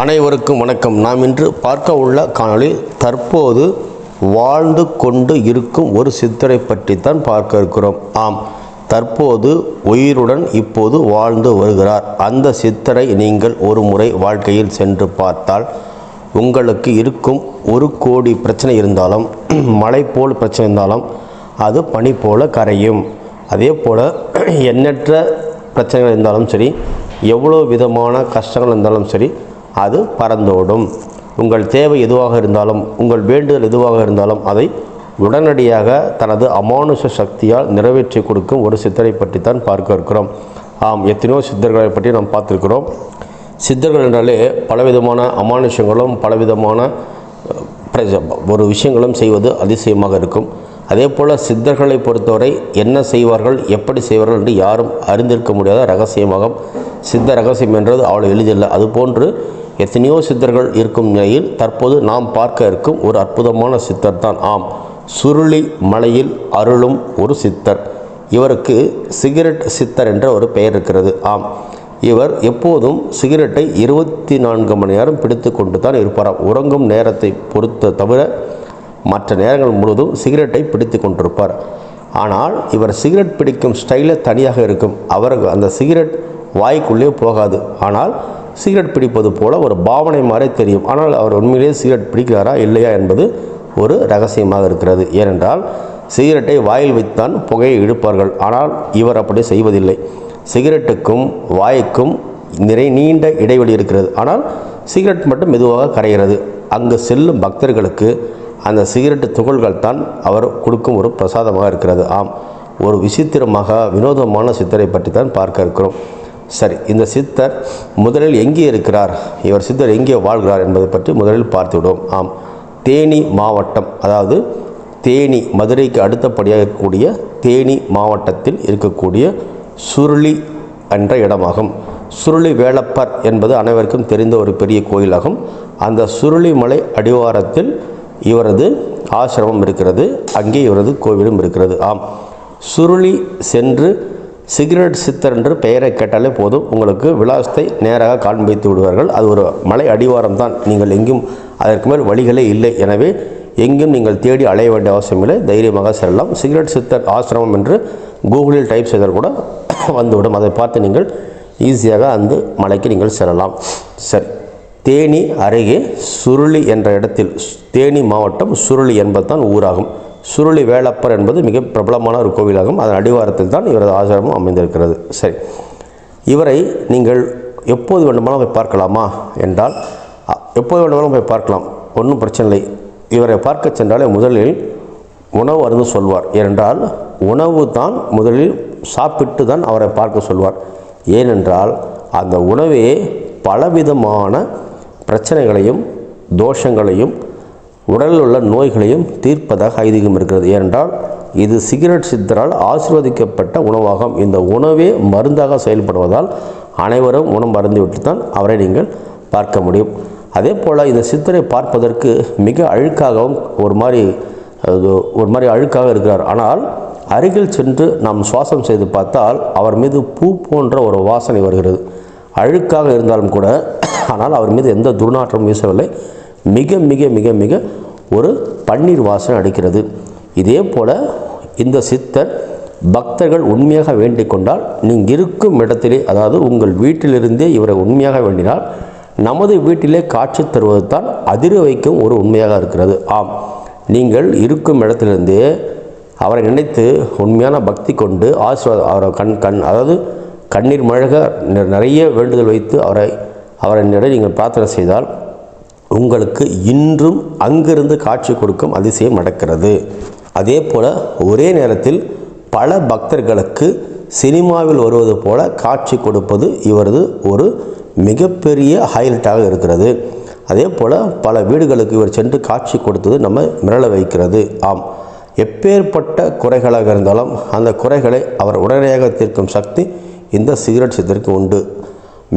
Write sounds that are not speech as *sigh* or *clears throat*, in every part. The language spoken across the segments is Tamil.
அனைவருக்கும் வணக்கம். நாம் இன்று பார்க்க உள்ள காணொளி தற்போது வாழ்ந்து கொண்டு இருக்கும் ஒரு சித்தரை பற்றித்தான் பார்க்க இருக்கிறோம். ஆம் தற்போது உயிருடன் இப்போது வாழ்ந்து வருகிறார். அந்த சித்தரை நீங்கள் ஒரு முறை வாழ்க்கையில் சென்று பார்த்தால் உங்களுக்கு இருக்கும் ஒரு கோடி பிரச்சனை இருந்தாலும் *clears throat* மழை போல் பிரச்சனை இருந்தாலும் அது பனி போல கரையும். அதே போல் *clears throat* எண்ணற்ற பிரச்சனைகள் இருந்தாலும் சரி எவ்வளோ விதமான கஷ்டங்கள் இருந்தாலும் சரி அது பறந்தோடும். உங்கள் தேவை எதுவாக இருந்தாலும் உங்கள் வேண்டுதல் எதுவாக இருந்தாலும் அதை உடனடியாக தனது அமானுஷ சக்தியால் நிறைவேற்றி கொடுக்கும் ஒரு சித்தரை பற்றித்தான் பார்க்க இருக்கிறோம். ஆம் எத்தனையோ சித்தர்களை பற்றி நாம் பார்த்துருக்கிறோம். சித்தர்கள் என்றாலே பலவிதமான அமானுஷங்களும் பலவிதமான பிரஜ- ஒரு விஷயங்களும் செய்வது அதிசயமாக இருக்கும். அதே போல் சித்தர்களை பொறுத்தவரை என்ன செய்வார்கள் எப்படி செய்வார்கள் என்று யாரும் அறிந்திருக்க முடியாத ரகசியமாகும் சித்த ரகசியம் என்றது அவ்வளோ எளிதில்லை. அதுபோன்று எத்தனையோ சித்தர்கள் இருக்கும் நிலையில் தற்போது நாம் பார்க்க இருக்கும் ஒரு அற்புதமான சித்தர் தான். ஆம் சுருளி மலையில் அருளும் ஒரு சித்தர். இவருக்கு சிகரெட் சித்தர் என்ற ஒரு பெயர் இருக்கிறது. ஆம் இவர் எப்போதும் சிகரெட்டை இருபத்தி நான்கு மணி நேரம் பிடித்து கொண்டு தான் இருப்பாராம். உறங்கும் நேரத்தை பொறுத்த தவிர மற்ற நேரங்கள் முழுவதும் சிகரெட்டை பிடித்து கொண்டிருப்பார். ஆனால் இவர் சிகரெட் பிடிக்கும் ஸ்டைலே தனியாக இருக்கும். அவருக்கு அந்த சிகரெட் வாய்க்குள்ளே போகாது. ஆனால் சிகரெட் பிடிப்பது போல ஒரு பாவனை மாதிரி தெரியும். ஆனால் அவர் உண்மையிலேயே சிகரெட் பிடிக்கிறாரா இல்லையா என்பது ஒரு ரகசியமாக இருக்கிறது. ஏனென்றால் சிகரெட்டை வாயில் வைத்தான் புகையை இழுப்பார்கள். ஆனால் இவர் அப்படி செய்வதில்லை. சிகரெட்டுக்கும் வாய்க்கும் நிறை நீண்ட இடைவெளி இருக்கிறது. ஆனால் சிகரெட் மட்டும் மெதுவாக கரைகிறது. அங்கு செல்லும் பக்தர்களுக்கு அந்த சிகரெட்டு துகள்கள் தான் அவர் கொடுக்கும் ஒரு பிரசாதமாக இருக்கிறது. ஆம் ஒரு விசித்திரமாக வினோதமான சித்தரை பற்றி தான் பார்க்க இருக்கிறோம். சரி இந்த சித்தர் முதலில் எங்கே இருக்கிறார்? இவர் சித்தர் எங்கே வாழ்கிறார் என்பதை பற்றி முதலில் பார்த்துவிடுவோம். ஆம் தேனி மாவட்டம் அதாவது தேனி மதுரைக்கு அடுத்தபடியாக இருக்கக்கூடிய தேனி மாவட்டத்தில் இருக்கக்கூடிய சுருளி என்ற இடமாகும். சுருளி வேலப்பர் என்பது அனைவருக்கும் தெரிந்த ஒரு பெரிய கோயிலாகும். அந்த சுருளிமலை அடிவாரத்தில் இவரது ஆசிரமம் இருக்கிறது அங்கே இவரது கோவிலும் இருக்கிறது. ஆம். சுருளி சென்று சிகரெட் சித்தர் என்று பெயரை கேட்டாலே போதும். உங்களுக்கு விலாசத்தை நேராக காண்பித்து விடுவார்கள். அது ஒரு மலை அடிவாரம் தான். நீங்கள் எங்கும் அதற்கு மேல் வழிகளே இல்லை. எனவே எங்கும் நீங்கள் தேடி அலைய வேண்டிய அவசியமில்லை தைரியமாக செல்லலாம். சிகரெட் சித்தர் ஆசிரமம் என்று கூகுளில் டைப் செய்தால் கூட *coughs* வந்துவிடும். அதை பார்த்து நீங்கள் ஈஸியாக அந்த மலைக்கு நீங்கள் செல்லலாம். சரி. தேனி அருகே சுருளி என்ற இடத்தில் தேனி மாவட்டம் சுருளி என்பதுதான் ஊராகும். சுருளி வேலப்பர் என்பது மிக பிரபலமான ஒரு கோவிலாகும். அதன் அடிவாரத்தில் தான் இவரது ஆசிரமம் அமைந்திருக்கிறது. சரி. இவரை நீங்கள் எப்போது வேண்டுமானாலும் போய் பார்க்கலாமா என்றால் எப்போது வேண்டுமானாலும் போய் பார்க்கலாம். ஒன்றும் பிரச்சனை இல்லை. இவரை பார்க்க சென்றாலே முதலில் உணவு அருந்து சொல்வார். ஏனென்றால் உணவு தான் முதலில் சாப்பிட்டு தான் அவரை பார்க்க சொல்வார். ஏனென்றால் அந்த உணவே பலவிதமான பிரச்சனைகளையும் தோஷங்களையும் உடலில் உள்ள நோய்களையும் தீர்ப்பதாக ஐதீகம் இருக்கிறது. ஏனென்றால் இது சிகரெட் சித்தரால் ஆசீர்வதிக்கப்பட்ட உணவாகும். இந்த உணவே மருந்தாக செயல்படுவதால் அனைவரும் உணவு மருந்து தான் அவரை நீங்கள் பார்க்க முடியும். அதே போல் இந்த சித்தரை பார்ப்பதற்கு மிக அழுக்காகவும் ஒரு மாதிரி அது ஒரு மாதிரி அழுக்காக இருக்கிறார். ஆனால் அருகில் சென்று நாம் சுவாசம் செய்து பார்த்தால் அவர் மீது பூ போன்ற ஒரு வாசனை வருகிறது. அழுக்காக இருந்தாலும் கூட ஆனால் அவர் மீது எந்த துர்நாற்றமும் வீசவில்லை. மிக மிக மிக மிக ஒரு பன்னீர் வாசனை அடிக்கிறது. இதே போல் இந்த சித்தர் பக்தர்கள் உண்மையாக வேண்டிக் கொண்டால் நீங்கள் இருக்கும் இடத்திலே அதாவது உங்கள் வீட்டிலிருந்தே இவரை உண்மையாக வேண்டினால் நமது வீட்டிலே காட்சி தருவது தான் அதிர வைக்கும் ஒரு உண்மையாக இருக்கிறது. ஆம் நீங்கள் இருக்கும் இடத்திலிருந்தே அவரை நினைத்து உண்மையான பக்தி கொண்டு ஆசீர்வாதம் அவரை கண் கண் அதாவது கண்ணீர் மழக நிறைய வேண்டுதல் வைத்து அவரை அவர் நிறை நீங்கள் பிரார்த்தனை செய்தால் உங்களுக்கு இன்றும் அங்கிருந்து காட்சி கொடுக்கும் அதிசயம் நடக்கிறது. அதே போல் ஒரே நேரத்தில் பல பக்தர்களுக்கு சினிமாவில் வருவது போல காட்சி கொடுப்பது இவரது ஒரு மிகப்பெரிய ஹைலைட்டாக இருக்கிறது. அதே போல் பல வீடுகளுக்கு இவர் சென்று காட்சி கொடுத்தது நம்ம மிரள வைக்கிறது. ஆம் எப்பேற்பட்ட குறைகளாக இருந்தாலும் அந்த குறைகளை அவர் உடனடியாக தீர்க்கும் சக்தி இந்த சிகரெட் சித்திற்கு உண்டு.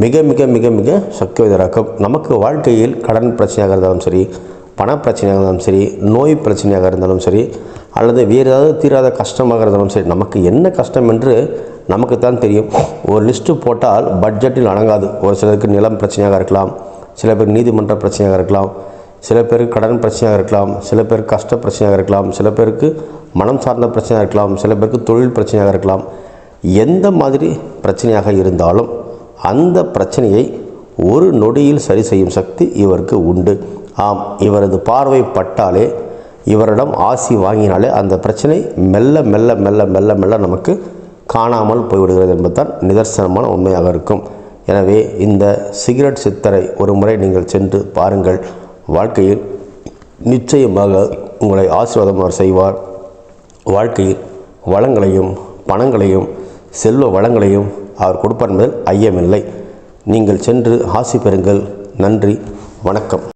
மிக மிக மிக மிக சக்தி வாய்ந்ததாக்கும் நமக்கு வாழ்க்கையில் கடன் பிரச்சனையாக இருந்தாலும் சரி பண பிரச்சனையாக இருந்தாலும் சரி நோய் பிரச்சனையாக இருந்தாலும் சரி அல்லது வேறு ஏதாவது தீராத கஷ்டமாக இருந்தாலும் சரி நமக்கு என்ன கஷ்டம் என்று நமக்கு தான் தெரியும். ஒரு லிஸ்ட்டு போட்டால் பட்ஜெட்டில் அணங்காது ஒரு சிலருக்கு நிலம் பிரச்சனையாக இருக்கலாம் சில பேர் நீதிமன்ற பிரச்சனையாக இருக்கலாம் சில பேருக்கு கடன் பிரச்சனையாக இருக்கலாம் சில பேருக்கு கஷ்ட பிரச்சனையாக இருக்கலாம் சில பேருக்கு மனம் சார்ந்த பிரச்சனையாக இருக்கலாம் சில பேருக்கு தொழில் பிரச்சனையாக இருக்கலாம். எந்த மாதிரி பிரச்சனையாக இருந்தாலும் அந்த பிரச்சனையை ஒரு நொடியில் சரி செய்யும் சக்தி இவருக்கு உண்டு. ஆம் இவரது பார்வை பட்டாலே இவரிடம் ஆசி வாங்கினாலே அந்த பிரச்சனை மெல்ல மெல்ல மெல்ல மெல்ல மெல்ல நமக்கு காணாமல் போய்விடுகிறது என்பதுதான் நிதர்சனமான உண்மையாக இருக்கும். எனவே இந்த சிகரெட் சித்தரை ஒரு முறை நீங்கள் சென்று பாருங்கள். வாழ்க்கையில் நிச்சயமாக உங்களை ஆசீர்வாதம் அவர் செய்வார். வாழ்க்கையில் வளங்களையும் பணங்களையும் செல்வ வளங்களையும் அவர் கொடுப்பார் என்பதில் ஐயமில்லை. நீங்கள் சென்று ஆசி பெறுங்கள். நன்றி. வணக்கம்.